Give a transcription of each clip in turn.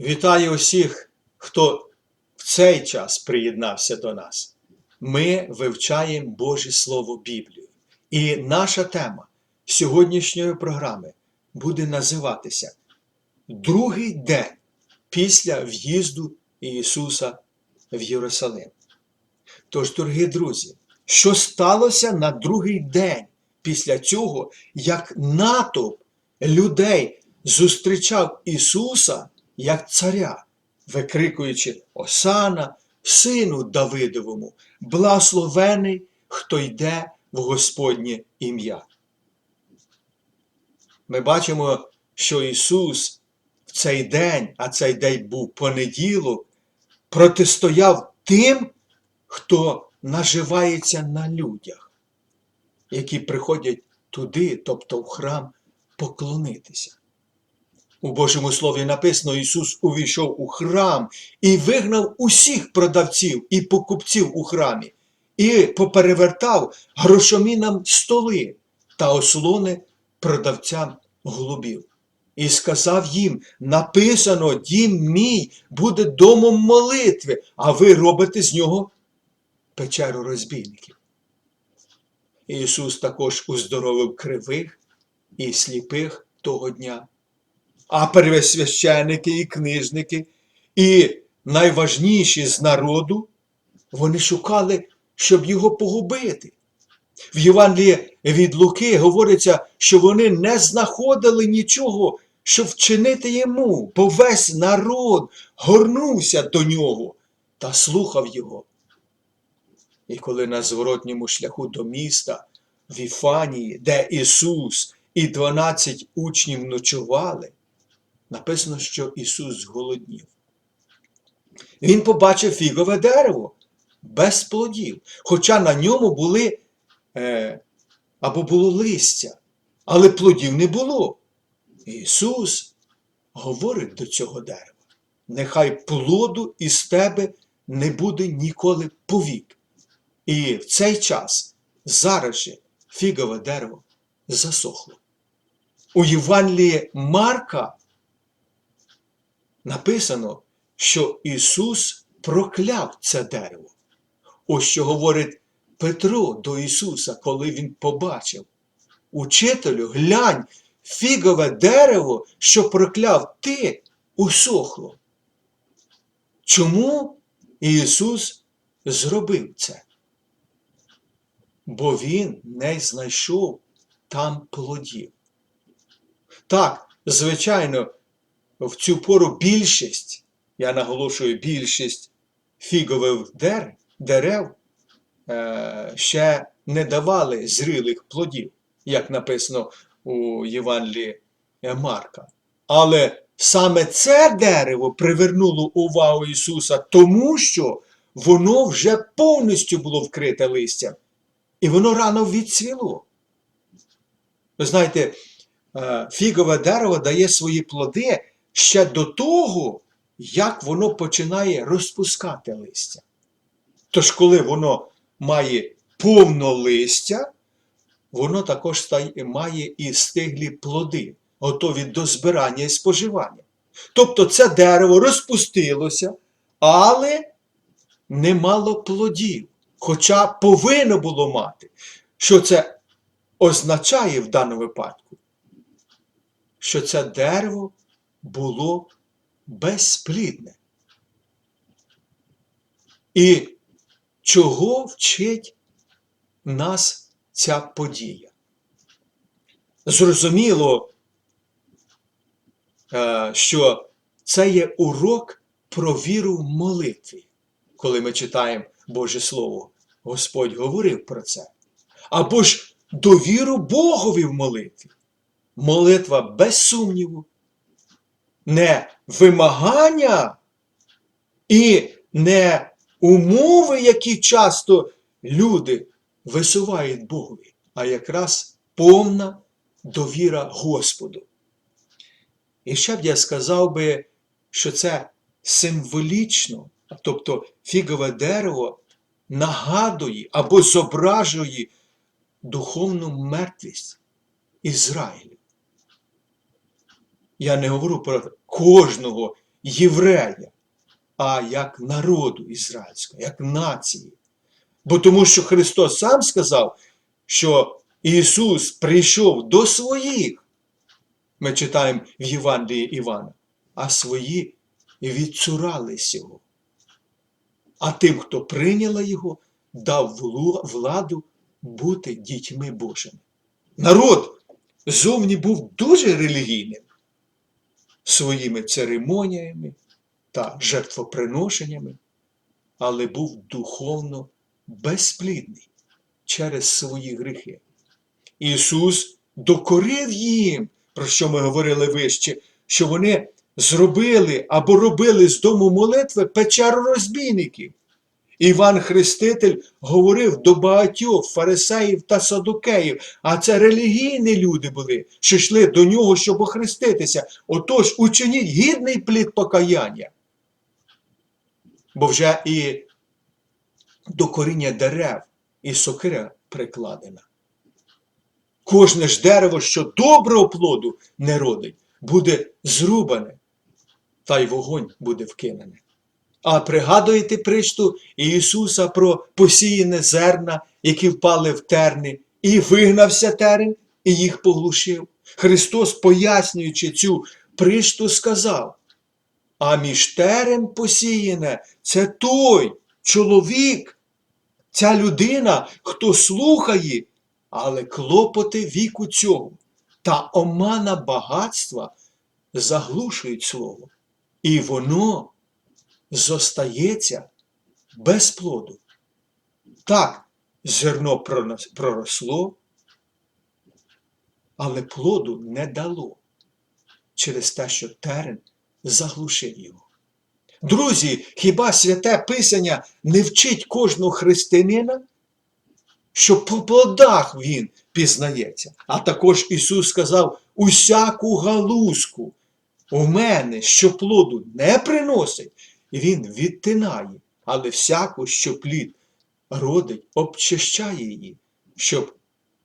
Вітаю усіх, хто в цей час приєднався до нас. Ми вивчаємо Боже Слово Біблію. І наша тема сьогоднішньої програми буде називатися Другий день після в'їзду Ісуса в Єрусалим. Тож, дорогі друзі, що сталося на другий день після цього, як натовп людей зустрічав Ісуса як царя, викрикуючи Осана, сину Давидовому, благословений, хто йде в Господнє ім'я. Ми бачимо, що Ісус в цей день, а цей день був понеділок, протистояв тим, хто наживається на людях, які приходять туди, тобто в храм, поклонитися. У Божому Слові написано, Ісус увійшов у храм і вигнав усіх продавців і покупців у храмі, і поперевертав грошомінам столи та ослони продавцям голубів. І сказав їм: написано, дім мій буде домом молитви, а ви робите з нього печеру розбійників. Ісус також уздоровив кривих і сліпих того дня. А первосвященники і книжники, і найважніші з народу, вони шукали, щоб його погубити. В Євангелії від Луки говориться, що вони не знаходили нічого, щоб вчинити йому, бо весь народ горнувся до нього та слухав його. І коли на зворотньому шляху до міста в Іфанії, де Ісус і дванадцять учнів ночували, написано, що Ісус зголоднів. Він побачив фігове дерево без плодів, хоча на ньому були е, або було листя, але плодів не було. Ісус говорить до цього дерева: нехай плоду із тебе не буде ніколи повік. І в цей час зараз же фігове дерево засохло. У Євангелії Марка написано, що Ісус прокляв це дерево. Ось що говорить Петро до Ісуса, коли Він побачив. Учителю, глянь, фігове дерево, що прокляв ти, усохло. Чому Ісус зробив це? Бо Він не знайшов там плодів. Так, звичайно, в цю пору більшість, я наголошую, більшість фігових дерев, дерев ще не давали зрілих плодів, як написано у Євангелії Марка. Але саме це дерево привернуло увагу Ісуса, тому що воно вже повністю було вкрите листям, і воно рано відцвіло. Ви знаєте, е, фігове дерево дає свої плоди ще до того, як воно починає розпускати листя. Тож, коли воно має повно листя, воно також має і стиглі плоди, готові до збирання і споживання. Тобто це дерево розпустилося, але не мало плодів, хоча повинно було мати. Що це означає в даному випадку? Що це дерево було безплідне. І чого вчить нас ця подія? Зрозуміло, е, що це є урок про віру в молитві, коли ми читаємо Боже Слово. Господь говорив про це. Або ж довіру Богові в молитві. Молитва без сумніву, не вимагання і не умови, які часто люди висувають Богові, а якраз повна довіра Господу. І ще б я сказав би, що це символічно, тобто фігове дерево нагадує або зображує духовну мертвість Ізраїлю. Я не говорю про кожного єврея, а як народу ізраїльського, як нації. Бо тому що Христос сам сказав, що Ісус прийшов до своїх. Ми читаємо в Євангелії Івана, а свої відцурались його. А тим, хто прийняла його, дав владу бути дітьми Божими. Народ зовні був дуже релігійним своїми церемоніями та жертвоприношеннями, але був духовно безплідний через свої гріхи. Ісус докорив їм, про що ми говорили вище, що вони зробили або робили з дому молитви печеру розбійників. Іван Хреститель говорив до багатьох фарисеїв та садукеїв, а це релігійні люди були, що йшли до нього, щоб охреститися. Отож, учиніть гідний плід покаяння. Бо вже і до коріння дерев і сокира прикладена. Кожне ж дерево, що доброго плоду не родить, буде зрубане, та й вогонь буде вкинений. А пригадуєте причту Ісуса про посіяне зерна, які впали в терни, і вигнався терен, і їх поглушив. Христос, пояснюючи цю причту, сказав: А між терен посіяне це той чоловік, ця людина, хто слухає, але клопоти віку цього та омана багатства заглушують слово. І воно зостається без плоду. Так, зерно проросло, але плоду не дало через те, що терен заглушив його. Друзі, хіба святе Писання не вчить кожного християнина, що по плодах він пізнається? А також Ісус сказав: усяку галузку у мене, що плоду не приносить, він відтинає, але всяку, що плід родить, обчищає її, щоб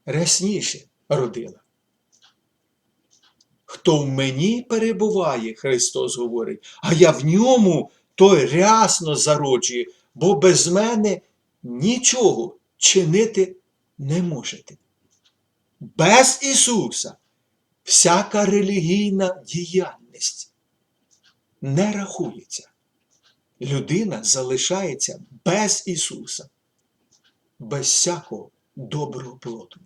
рясніше родила. Хто в мені перебуває, Христос говорить, а я в ньому, той рясно зароджує, бо без мене нічого чинити не можете. Без Ісуса всяка релігійна діяльність не рахується. Людина залишається без Ісуса, без всякого доброго плоду.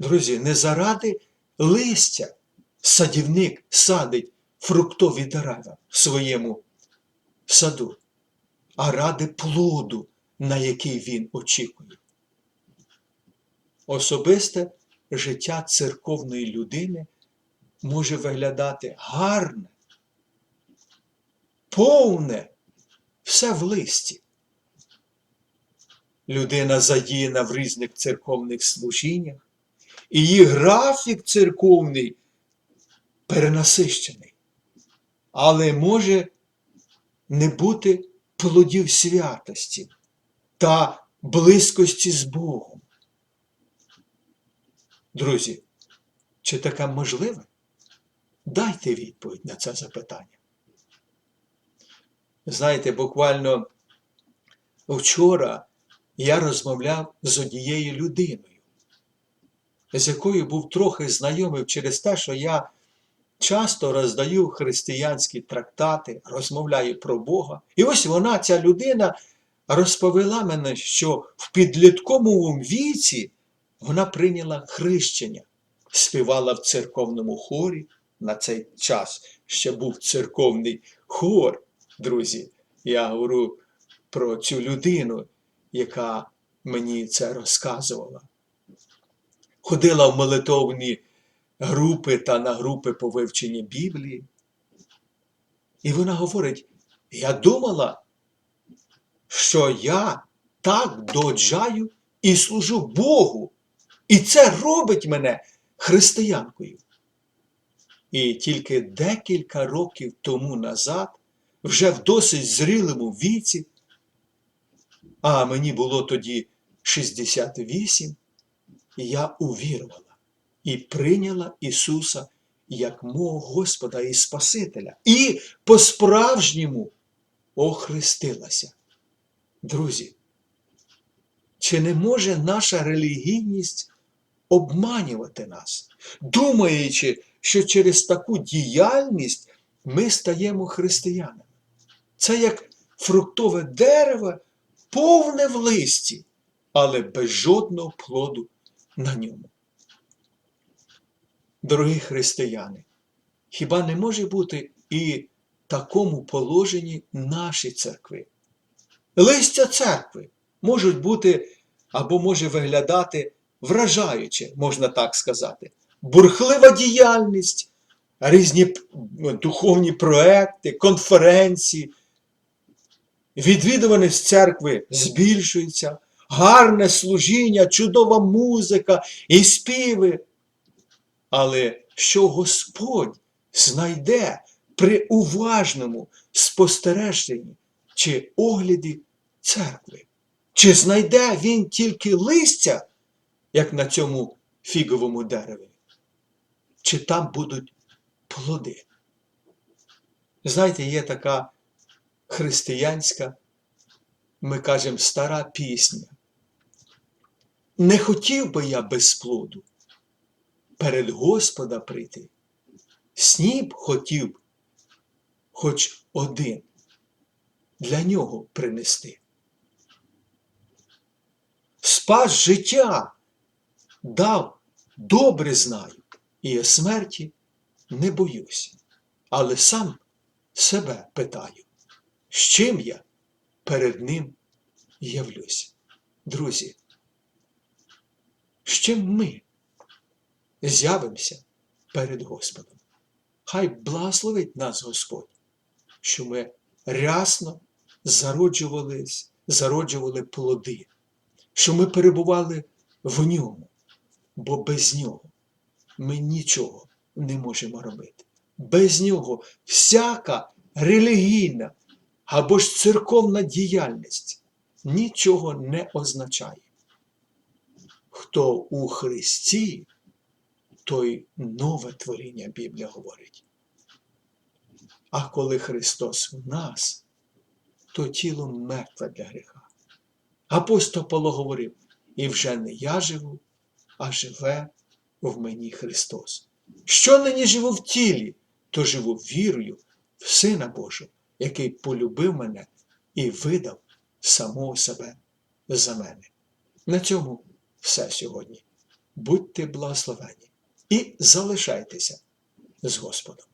Друзі, не заради листя садівник садить фруктові дерева в своєму саду, а ради плоду, на який він очікує. Особисте життя церковної людини може виглядати гарне, повне, все в листі. Людина задіяна в різних церковних служіннях, і її графік церковний перенасищений. Але може не бути плодів святості та близькості з Богом. Друзі, чи таке можливе? Дайте відповідь на це запитання. Знаєте, буквально вчора я розмовляв з однією людиною, з якою був трохи знайомий через те, що я часто роздаю християнські трактати, розмовляю про Бога. І ось вона, ця людина, розповіла мене, що в підлітковому віці вона прийняла хрещення, співала в церковному хорі. На цей час ще був церковний хор, друзі. Я говорю про цю людину, яка мені це розказувала. Ходила в молитовні групи та на групи по вивченні Біблії. І вона говорить: я думала, що я так доджаю і служу Богу. І це робить мене християнкою. І тільки декілька років тому назад, вже в досить зрілому віці, а мені було тоді 68, я увірувала і прийняла Ісуса як мого Господа і Спасителя, і по-справжньому охрестилася. Друзі, чи не може наша релігійність обманювати нас, думаючи, що через таку діяльність ми стаємо християнами? Це як фруктове дерево, повне в листі, але без жодного плоду на ньому. Дорогі християни, хіба не може бути і такому положенні наші церкви? Листя церкви можуть бути або може виглядати вражаюче, можна так сказати, бурхлива діяльність, різні духовні проекти, конференції, відвідуваність церкви збільшується, гарне служіння, чудова музика і співи. Але що Господь знайде при уважному спостереженні чи огляді церкви? Чи знайде він тільки листя, як на цьому фіговому дереві? Чи там будуть плоди? Знаєте, є така християнська, ми кажемо, стара пісня. Не хотів би я без плоду перед Господа прийти. Сніп хотів хоч один для нього принести. Спас життя дав, добре знаю, і я смерті не боюсь, але сам себе питаю, з чим я перед ним явлюсь. Друзі, з чим ми з'явимося перед Господом? Хай благословить нас Господь, що ми рясно зароджувались, зароджували плоди, що ми перебували в ньому, бо без нього ми нічого не можемо робити. Без нього всяка релігійна або ж церковна діяльність нічого не означає. Хто у Христі, той нове творіння Біблія говорить. А коли Христос в нас, то тіло мертве для гріха. Апостол Павло говорив, і вже не я живу, а живе в мені Христос. Що нині живу в тілі, то живу вірою в Сина Божого, який полюбив мене і видав самого себе за мене. На цьому все сьогодні. Будьте благословені і залишайтеся з Господом.